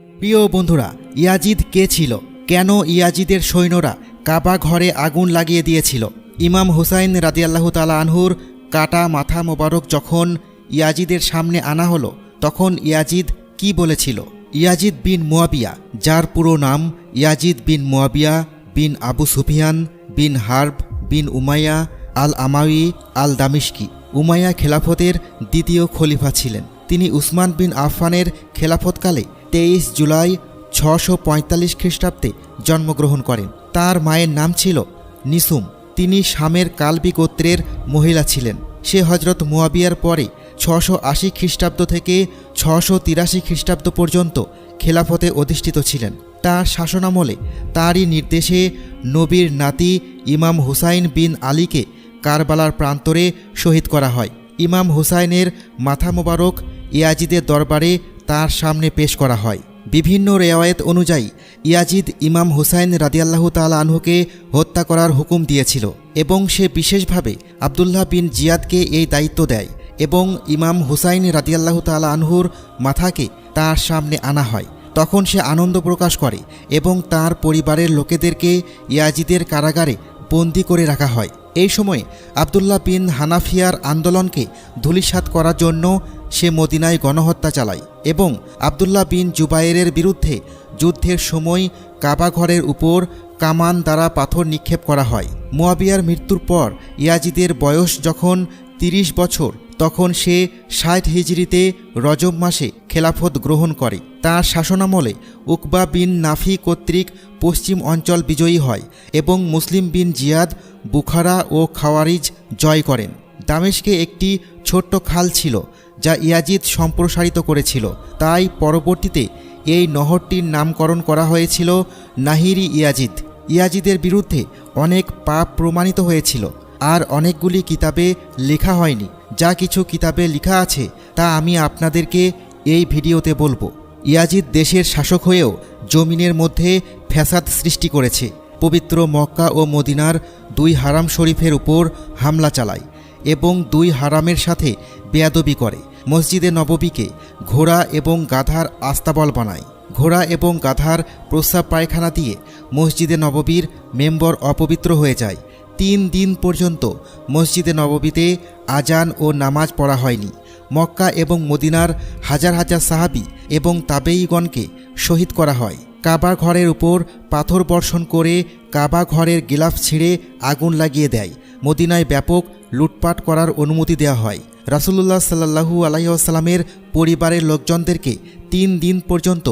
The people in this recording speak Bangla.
প্রিয় বন্ধুরা, ইয়াজিদ কে ছিল? কেন ইয়াজিদের সৈন্যরা কাবা ঘরে আগুন লাগিয়ে দিয়েছিল? ইমাম হুসাইন রাদিয়াল্লাহ তালা আনহুর কাটা মাথা মোবারক যখন ইয়াজিদের সামনে আনা হলো, তখন ইয়াজিদ কি বলেছিল? ইয়াজিদ বিন মুয়াবিয়া, যার পুরো নাম Yazid bin Muawiya bin Abu Sufyan bin Harb bin Umayya al Umawi al Dimashqi Umayya খেলাফতের দ্বিতীয় খলিফা ছিলেন। তিনি উসমান বিন আফফানের খেলাফতকালে তেইশ জুলাই ছশো পঁয়তাল্লিশ খ্রিস্টাব্দে জন্মগ্রহণ করেন। তার মায়ের নাম ছিল নিসুম। তিনি শামের কালবি গোত্রের মহিলা ছিলেন। সে হজরত মুয়াবিয়ার পরে ছশো আশি খ্রিস্টাব্দ থেকে ছশো তিরাশি খ্রিস্টাব্দ পর্যন্ত খেলাফতে অধিষ্ঠিত ছিলেন। তার শাসনামলে তারই নির্দেশে নবীর নাতি ইমাম হুসাইন বিন আলীকে কারবালার প্রান্তরে শহীদ করা হয়। ইমাম হুসাইনের মাথা মোবারক ইয়াজিদের দরবারে তার সামনে পেশ করা হয়। বিভিন্ন রেওয়ায়েত অনুযায়ী, ইয়াজিদ ইমাম হুসাইন রাদিয়াল্লাহু তাআলা আনহুকে হত্যা করার হুকুম দিয়েছিল এবং সে বিশেষভাবে আবদুল্লাহ বিন জিয়াদকে এই দায়িত্ব দেয় এবং ইমাম হুসাইন রাদিয়াল্লাহু তাআলা আনহুর মাথাকে তার সামনে আনা হয়। তখন সে আনন্দ প্রকাশ করে এবং তার পরিবারের লোকেদেরকে ইয়াজিদের কারাগারে বন্দি করে রাখা হয়। এই সময় আবদুল্লাহ বিন হানাফিয়ার আন্দোলনকে ধুলিসাত করার জন্য সে মদিনায় গণহত্যা চালায় এবং আবদুল্লাহ বিন জুবাইরের বিরুদ্ধে যুদ্ধের সময় কাবাঘরের উপর কামান দ্বারা পাথর নিক্ষেপ করা হয়। মোয়াবিয়ার মৃত্যুর পর ইয়াজিদের বয়স যখন তিরিশ বছর তখন সে ষাট হিজড়িতে রজব মাসে খেলাফত গ্রহণ করে। তার শাসনামলে উকবা বিন নাফি কর্তৃক পশ্চিম অঞ্চল বিজয়ী হয় এবং মুসলিম বিন জিয়াদ, বুখারা ও খাওয়ারিজ জয় করেন। দামেশকে একটি ছোট্ট খাল ছিল যা ইয়াজিদ সম্প্রসারিত করেছিল। তাই পরবর্তীতে এই নহরটির নামকরণ করা হয়েছিল নাহিরি ইয়াজিদ। ইয়াজিদের বিরুদ্ধে অনেক পাপ প্রমাণিত হয়েছিল, আর অনেকগুলি কিতাবে লেখা হয়নি। যা কিছু কিতাবে লেখা আছে, তা আমি আপনাদেরকে এই ভিডিওতে বলব। ইয়াজিদ দেশের শাসক হয়েও জমিনের মধ্যে ফ্যাসাদ সৃষ্টি করেছে। পবিত্র মক্কা ও মদিনার দুই হারাম শরীফের উপর হামলা চালায় এবং দুই হারামের সাথে বেয়াদবি করে। মসজিদে নববীকে ঘোড়া এবং গাধার আস্তাবল বানায়। ঘোড়া এবং গাধার প্রস্রাব পায়খানা দিয়ে মসজিদে নববীর মেম্বর অপবিত্র হয়ে যায়। তিন দিন পর্যন্ত মসজিদে নববীতে আজান ও নামাজ পড়া হয়নি। মক্কা এবং মদিনার হাজার হাজার সাহাবি এবং তাবেইগণকে শহীদ করা হয়। কাবা ঘরের উপর পাথর বর্ষণ করে কাবা ঘরের গিলাফ ছিঁড়ে আগুন লাগিয়ে দেয়। মদিনায় ব্যাপক লুটপাট করার অনুমতি দেওয়া হয়। রাসুলুল্লাহ সাল্লাহু আলাইসাল্লামের পরিবারের লোকজনদেরকে তিন দিন পর্যন্ত